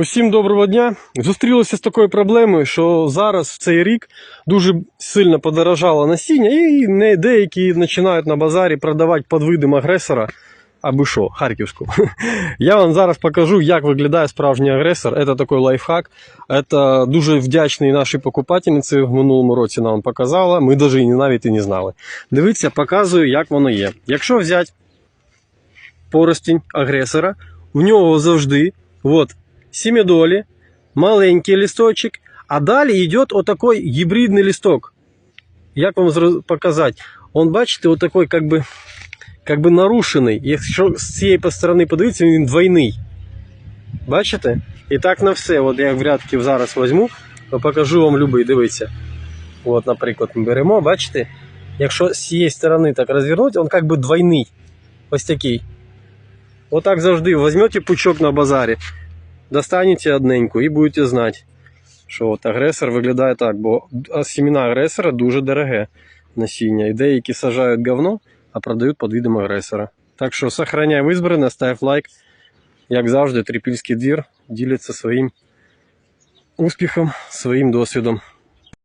Усім доброго дня. Зустрілися з такою проблемою, що зараз в цей рік дуже сильно подорожало насіння, і деякі починають на базарі продавати під видом агресора. Аби що, харківську. Я вам зараз покажу, як виглядає справжній агресор. Це такий лайфхак. Це дуже вдячний нашій покупательниці в минулому році нам показала. Ми навіть і не знали. Дивіться, показую, як воно є. Якщо взяти поростінь агресора, в нього завжди от, сім'ядолі, маленький листочок, а далі йде отакий гібридний листок. Як вам зро- показати? Он, бачите, отакий, как би, как би нарушений. Якщо з цієї сторони подивитися, він двойний. Бачите? І так на все. От я в рядків зараз візьму, то покажу вам любий, дивіться. От, наприклад, ми беремо, бачите? Якщо з цієї сторони так розвернути, він як би двойний. Ось такий. Отак завжди візьмете пучок на базарі, Достанете одненьку і будете знати, що от агресор виглядає так, бо сімена агресора дуже дороге насіння. І деякі сажають говно, а продають під видом агресора. Так що сохраняй визбране, став лайк. Як завжди, трипільський двір ділиться своїм успіхом, своїм досвідом.